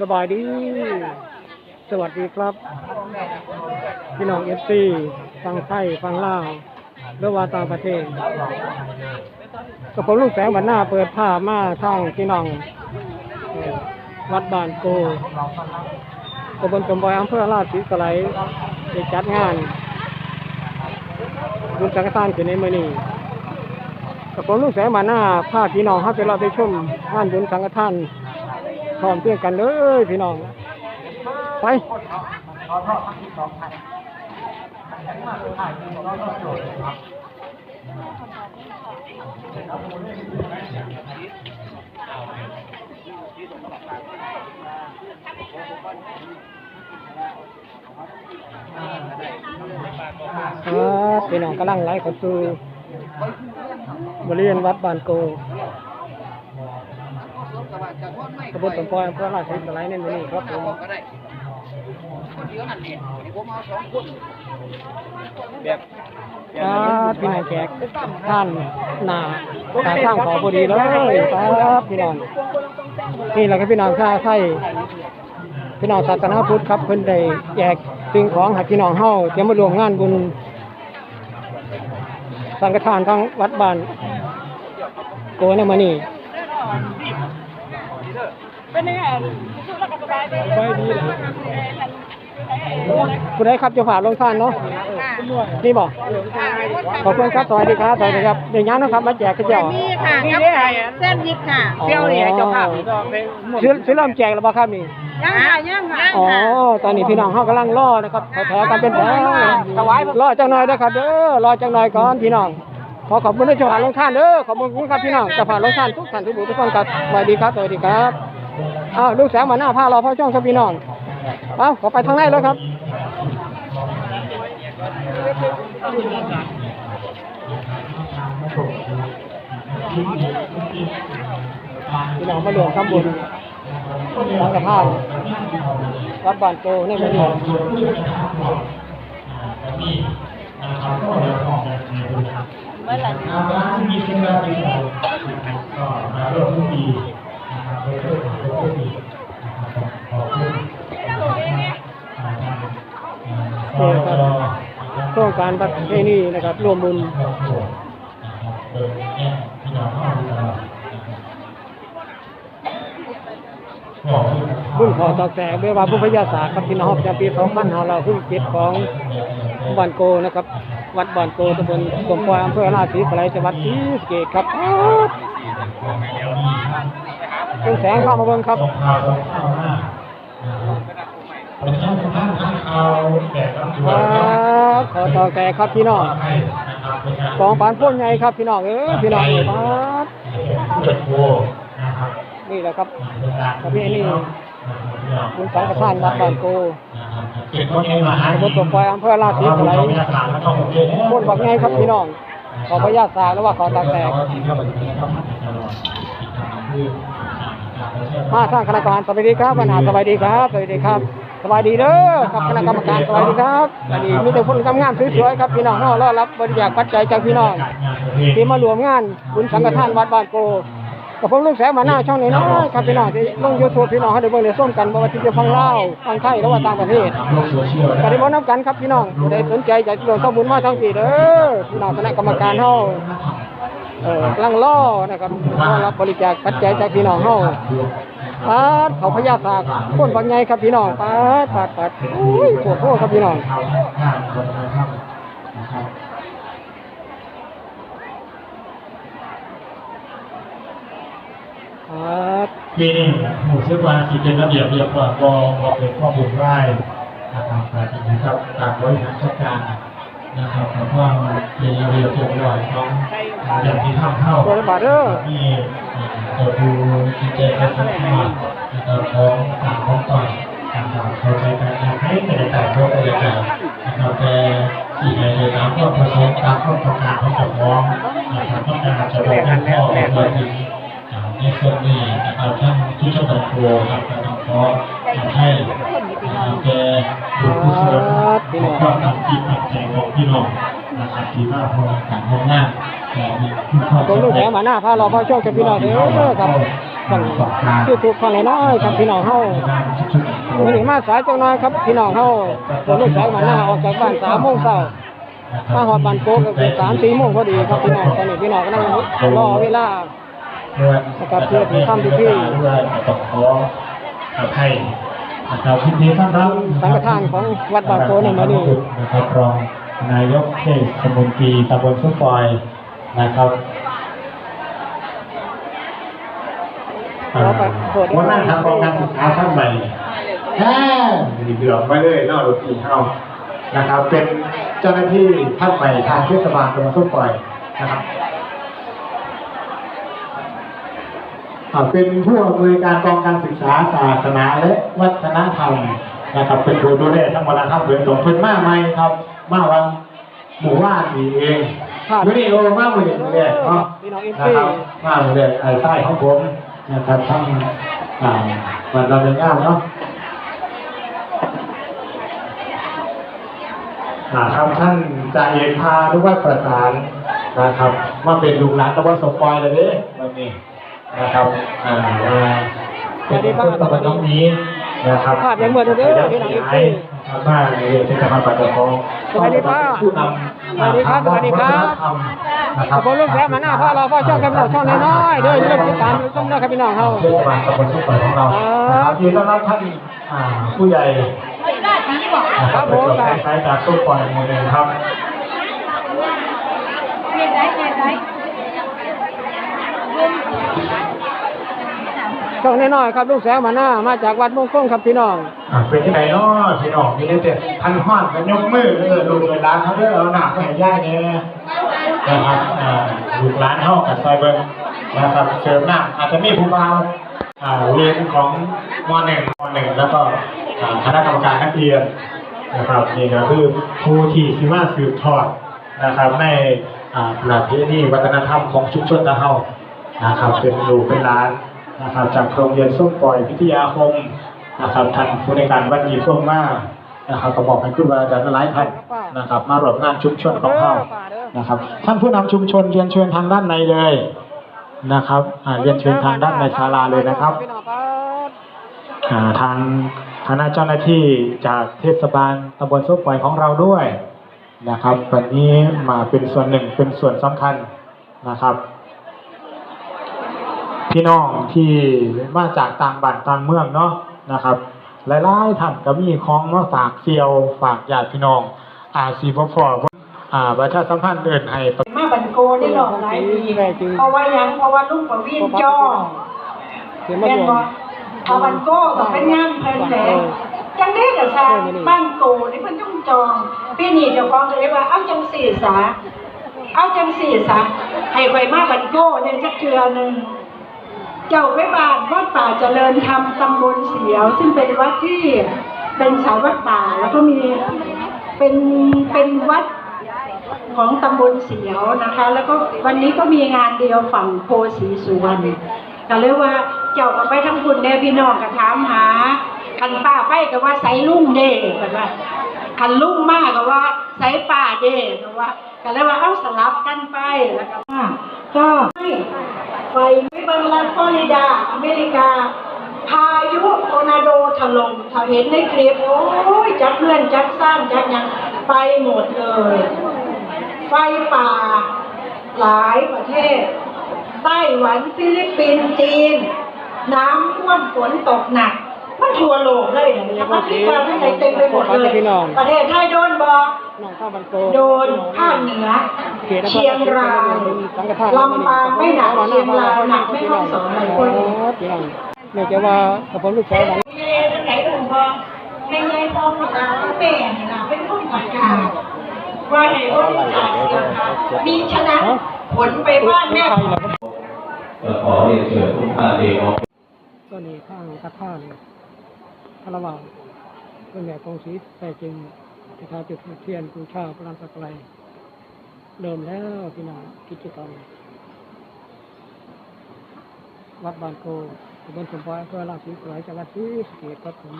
สบายดี สวัสดีครับ พี่น้องเอฟซีฟังไทยฟังลาวหรือว่าต่างประเทศกับผมลูกแสงวันหน้าเปิดผ้ามาทางพี่น้อง วัดบานโกตำบลจมบอยอำเภอราชสีสไลยได้จัดงานบุญสังฆทานขึ้นในมือนี้กับผมลูกแสงวันหน้าพาพี่น้องให้ไปเราไปชมงานบุญสังฆทาน พร้อมเพรียงกันเลยพี่น้อง ไปครับพี่น้องกำลังไล่เข้าสู่บริเวณวัดบานโก ตำบลสมปอยอำเภอราชสีสไลยในมือนี้ครับผมคนเดียวนั่นเองผมเอาสองคนครับพี่น้องแขกท่านหนาตาข้างขอพอดีเลยครับพี่น้องนี่แหละครับพี่น้องชาวไทยพี่น้องศาสนาพุทธครับเพิ่นได้แจกสิ่งของให้พี่น้องเฮาเตรียมมารวมงานบุญสังฆทานทั้งวัดบ้านโกนมื้อนี้ เป็นยังไงชุดแล้วก็สบายดีสบายดีเหรอผู้ใดครับเจะผ่าลงทานเนาะนี่บอกขอบคุณครับสวัสดีครับสวัสดีครับเดี๋ยวยังนะครับมาแจกกระเจ้านี่ค่ะกับเส้นยิบค่ะเที่ยวนี่ให้เจ้าภาพซื้อซื้อเริ่มแจกแล้วบ่ครับนี่ย่างค่ะย่างค่ะอ๋อตอนนี้พี่น้องเฮากำลังรอนะครับแถวๆกันเป็นแถวถวายรอจังหน่อยนะครับเด้อรอจังหน่อยก่อนพี่น้องขอขอบคุณที่เจ้าผ่าลงทานเด้อขอบคุณครับพี่น้องเจ้าผ่าลงทานทุกท่านทุกผู้ทุกคนครับสวัสดีครับสวัสดีครับ อ้าวลูกแสงมาหน้าผ้ารอพ่อช่องครับพี่น้องเอ้าขอไปทางไหนแล้วครับพี่น้องมาหลวงข้างบนสังฆทานวัดบานโตในเมืองนี้เมื่อไหร่มีสิ่งแวดล้อมก็มาร่วมทุกปีนะครับโดยเพื่อความร่ วมมือนะครับโครงการประเพณีนะครับรวมบุญบครัวนะครับโดยแง่พี่น้องเข้าตลอดขอบคุณบุญขอตอกแตกด้วยว่าผู้พยาศาสตร์ครับพี่น้องประจำปี2567ของบ้านโกนะครับ วัดบ้านโกตำบลสมปอยอำเภอราชสีสไลจังหวัดศรีสะเกษครับ เป็นแสงเข้ามาเบิ่งครับข่าวส่งข่าวมาเป็นช่างท่านท่านเอาแบบรับด่ควนรับขอตอแกครับพี่น้องกองปานพ่นใหญ่ครับพี่น้องเอ้ยพี่น้องครับเปิดโวนะครับนี่แหละครับเป็นการประเพณีบุญสังฆทานวัดบ้านโกเก็บคนไงมาหาตำบลสมปอยอำเภอราชสีสไลยบราศแล้วก็โอเคพ่นบักไงครับพี่น้องขอพยาศาสตร์แล้วว่าขอตอกแตก มาทางคณะกรรมการสวัสดีครับปัญหาสวัสดีครับสวัสดีครับสวัสดีเด้อครับคณะกรรมการสวัสดีครับสวัสดีมีแต่คนงามๆสวยๆครับพี่น้องเฮารอรับบริจาคปัจจัยจากพี่น้องที่มารวมงานบุญสังฆทานวัดบ้านโกกับผมลูกแสงมาหน้าช่องนี้น้อยครับพี่น้องที่ลงยูทูบพี่น้องให้ได้เบิ่งได้ส้มกันบ่ว่าที่จะฟังเล่าฟังไทยหรือว่าต่างประเทศโลกโซเชียลก็ได้บ่นํกันครับพี่น้องผู้ใดสนใจอยากจะร่วมทำบุญมาทั้งปีเด้อพี่น้องคณะกรรมการเฮา เออกำลังรอนะครับรอรับบริจาคปัจจัยจากพี่น้องเฮาปาดเขาพญาตากคนบางไงครับพี่น้องปาดปาดปาดอุ้ยโอ้โหครับพี่น้องข่าวข่าวคนนะครับนะครับครับปีนี้หมู่ซึ่งวันที่เป็นระเบียบเรียบร้อยบอบอเป็นข้อมูลไร่นะครับแบบนี้นะครับการบริหารจัดการ นะครับแล้วก็เป็นระเบียบเรียบร้อยของอย่างที่ทำเข้าตัวละบาทเด้อที่จะดูดีเจเป็นสัมภาษณ์นะครับของต่างของต่อยต่างๆเข้าใจกันอยากให้เป็นแต่งตัวบรรยากาศนะครับแต่สิ่งใดในน้ำก็ผสมตามข้อต้องการของเจ้าของนะครับต้องการจะบอกให้พ่อเปิดถึงในส่วนนี้นะครับท่านที่เจ้าของครัวครับก็ต้องขอให้ แกบุญกุศลของความตั้งจิตตั้งใจของพี่น้องนะครับที่มาพร้อมกันพร้อมหน้าแต่มีผู้เข้าตัวลูกแหมาหน้าพาเราพาโชคกับพี่น้องเด้อครับช่องยูทูบช่องน้อยครับพี่น้องเฮาวันนี้มาสายจังน้อยครับพี่น้องเฮาผมลูกสาวมาหน้าออกจากบ้านสามโมงเช้ามาหอดบ้านโป๊กก็คือสามสี่โมงพอดีครับพี่น้องตอนนี้พี่น้องกำลังรอเวลานะครับเพื่อที่ทำพิธีต้องขออภัย นะครับพิธีต้อนรับสังฆทานของวัดบางโพในมื้อนี้นะครับรองนายกเทศมนตรีตำบลสุฟอยนะครับขอประโปรดวันนั้นทำกองการศึกษาท่านใหม่แฮ่เดือดไปเลยนอกรถอีเข้านะครับ เป็นเจ้าหน้าที่ท่านใหม่ทางเทศบาลตำบลสุฟอยนะครับ อ่า เป็นผู้อำนวยการกองการศึกษาศาสนาและวัฒนธรรมนะครับ เป็นผู้ดูแลทั้งวัฒนธรรมโดยตรงเพิ่นมาใหม่ครับ มาวันหมู่บ้านนี่เองครับวันนี้โอ้มาเมื่อนี้เลยเนาะพี่น้องเอฟนะซีครับมาเมื่อนี้ไอ้ไส้ของผมนะครับทั้งอ่าวันเราเป็นงามเนาะอ่าครับท่านจ่าเอกพาทุกวัดประสานนะครับมาเป็นลูกหลานตะวันสมปอยเลยเด้วันนี้ นะครับอ่าว่าเป็นคนตะวันน้องนี้นะครับภาพยังเหมือนเดิมพี่น้องเอฟซีครับบ้านเรียนเป็นกรรมการปกครองสวัสดีครับผู้นสวัสดีครับสวัสดีครับนะครับผมลูกแซ่มาหน้าพ่อเราพ่อช่องกับเราช่องน้อยๆเด้อเริ่มติดตามชมนะครับพี่น้องเฮาเทศบาตำบลสุขเปิดของเราครับยินดีต้อนรับท่านผู้ใหญ่นะครับเป็นตัวแทนสายจากสุขปล่อยหมู่หนึ่งครับเฮ้ยได้เฮ้ยได้ ช่องน้อยๆครับลูกแซ่มาหน้ามาจากวัดมงคลครับพี่น้องอ่าเป็นที่ไหนเนาะพี่น้องมีแต่พันหอดกันยกมือเออลูกเลยร้านเขาเด้อเอาหนักให้ย่ายเนี่ยนะครับอ่าลูกร้านเฮากับซอยเบิ้งนะครับเสริมหน้าอาจจะมีผู้บ่าวอ่าเรียนของมหนึ่งมหนึ่งแล้วก็อ่าคณะกรรมการนักเรียนนะครับนี่ก็คือผู้ที่สิมาสืบทอดนะครับในอ่าประเพณีวัฒนธรรมของชุมชนตะเฮานะครับเป็นลูกเป็นหลาน นะครับจากโรงเรียนส้มปล่อยพิทยาคมนะครับท่านผู้ในการวัดดีช่วงมานะครับก็บอกให้คุณว่าอาจารย์หลายท่านนะครับ มารวมงานชุมชนของเรานะครับ ท่านผู้นำชุมชนเรียนเชิญทางด้านในเลยนะครับอ่าเรียนเชิญทางด้านในศาลาเลยนะครับอ่าทางคณะเจ้าหน้าที่จากเทศบาลตำบลส้มปล่อยของเราด้วยนะครับวันนี้มาเป็นส่วนหนึ่งเป็นส่วนสำคัญนะครับ พี่น้องที่มาจากต่างบ้านต่างเมืองเนาะนะครับหลายๆท่านก็มีของมาฝากเซียวฝากญาติพี่น้อง อาซีบ่พออ่าประชาสัมพันธ์เดินให้มาบันโกได้หลอกหลายปีเพราะว่าหยังเพราะว่าลูกประวินจ้อเดี๋ยวมาแม่นรวมบ่เอาบันโก้กับเป็นงานเพิ่นแหลงจังได๋ก็ซาบ้านโกนี่เพิ่นต้องจองปีนี้เจ้าของก็เลยว่าเอาจังสี่สาเอาจังสี่สาให้ข่อยมาบันโก้เนี่ยจักเทื่อหนึง เจ้าไปบ้านวัดป่าเจริญธรรมตำบลเสียว ซึ่งเป็นวัดที่เป็นสายวัดป่าแล้วก็มีเป็นเป็นวัดของตำบลเสียวนะคะ แล้วก็วันนี้ก็มีงานเดียวฝั่งโพสีสุวรรณก็เลยกว่าเจ้าก็ไปทั้งคุณแน่พี่น้องก็ถามหา คันป้าไปก็ว่าไสลุ่งเด้กันว่าคันลุ่งมากก็ว่าไสป่าเด้ก็ว่าก็เลยว่าเอาสลับกันไปแล้วก็ก็ ไฟวิบังรัฐฟลอริดา อเมริกา พายุโทอร์นาโดถล่มถ้าเห็นในคลิปโอ้ยจักเพื่อนจักสร้างจักยังไปหมดเลย ไฟป่า หลายประเทศ ไต้หวันฟิลิปปินส์จีน น้ำท่วมฝนตกหนัก มันทั่วโลกเลยนะแอฟริกาทั้งไหนเต็มไปหมดเลย ประเทศไทยโดนบอน้องข้าวบันโกโดนภาคเหนือ เชียงรายลำปางไม่หนักเชียงรายหนักไม่ห้องสอนหลายคนพี่น้องเนื่องจากว่ากับผมลูกแซ่มาเย่ทั้งไหนอุ่นบอให้ยายทองกับเราแม่นี่นะเป็นผู้ประกาศว่าให้บริจาคเสียค่ะมีฉะนั้นผลไปบ้านแม่ก็ขอเรียนเชิญทุกท่านเองออกก็นี่ข้างกระท่าน พระวังเป็นแม่กองศีแต่จริงที่ทาจุดเทียนบูชาพระรามสักไกลเริ่มแล้วพี่น้องกิจกรรมวัดบานโกตำบลสมพรเพื่อราชสีสวยจังหวัดศรีสะเกษครับผม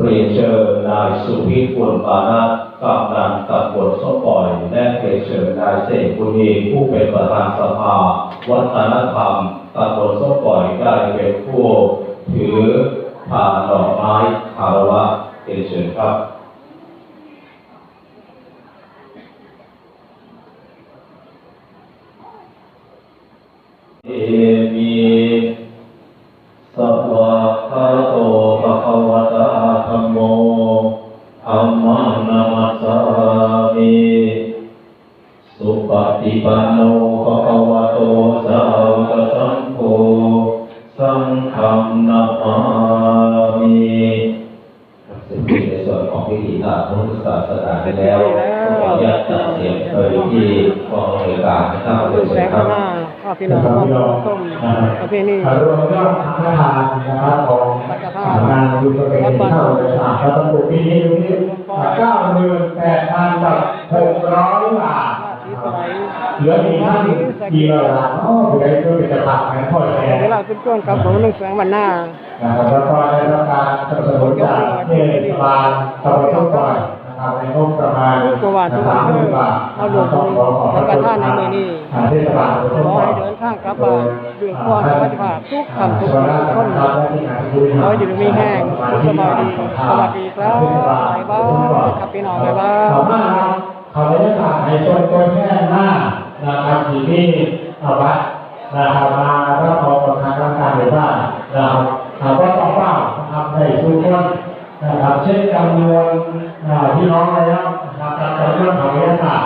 เรียนเชิญนายสุพิษบุญปานะกำนันตำบลสมปอยและเรียนเชิญนายเสกบุญีผู้เป็นประธานสภา วัฒนธรรมตำบลสมปอยได้เป็นผู้ ถือผ่านดอกไม้คารวะเป็นเชิญครับเอมี วิธีทางพุทธศาสนาไปแล้วขออนุญาตตัดเสียงโดยที่กองอำนวยการนะครับลูกแสงคข้ารังหน้าข้าพี่น้องมาส้มประเพณีรวมยอดทางทานนะครับของงานบุญประเพณีเข้าเลยอะแล้วตำรวจปีนี้ดูนี่เก้าหมื่นแปดพันกับหกร้อยบาทสีสไลด์ เหลืออีท่านกี่ร้อยบาอ๋อผู้ใดช่วยเป็นจะผักนะพ่อแชร์เวลาเป็นช่วงกับของลุงแสงวันหน้านะครับแล้วก็ได้รับการสนับสนุนจากเทศบาลตำบลทุกปล่อยนะครับในงบประมาณกว่าทุกอำเภอเอารวมบุญสังฆทานในมือนี้เทศบาลตำบลขทุกอปล่อให้ยเดินทางกลับบ้านด้วยความสวัสดิภาพทุกคำทุกคนขอให้อยู่มีแห้งสบายดีสวัสดีครับบ๊ายบายครับพี่น้องบ๊า เขาไม่ได้ฝากให้ชนตัวแค่หน้านะครับที่ที่วัดนะครับมารับรองกับาางราชการหรือว่านะครับก็ต้องเป้านะครับในทุกคนนะครับเช่นจำนวนพี่น้องนะครับตามจำนวนของระยะทาง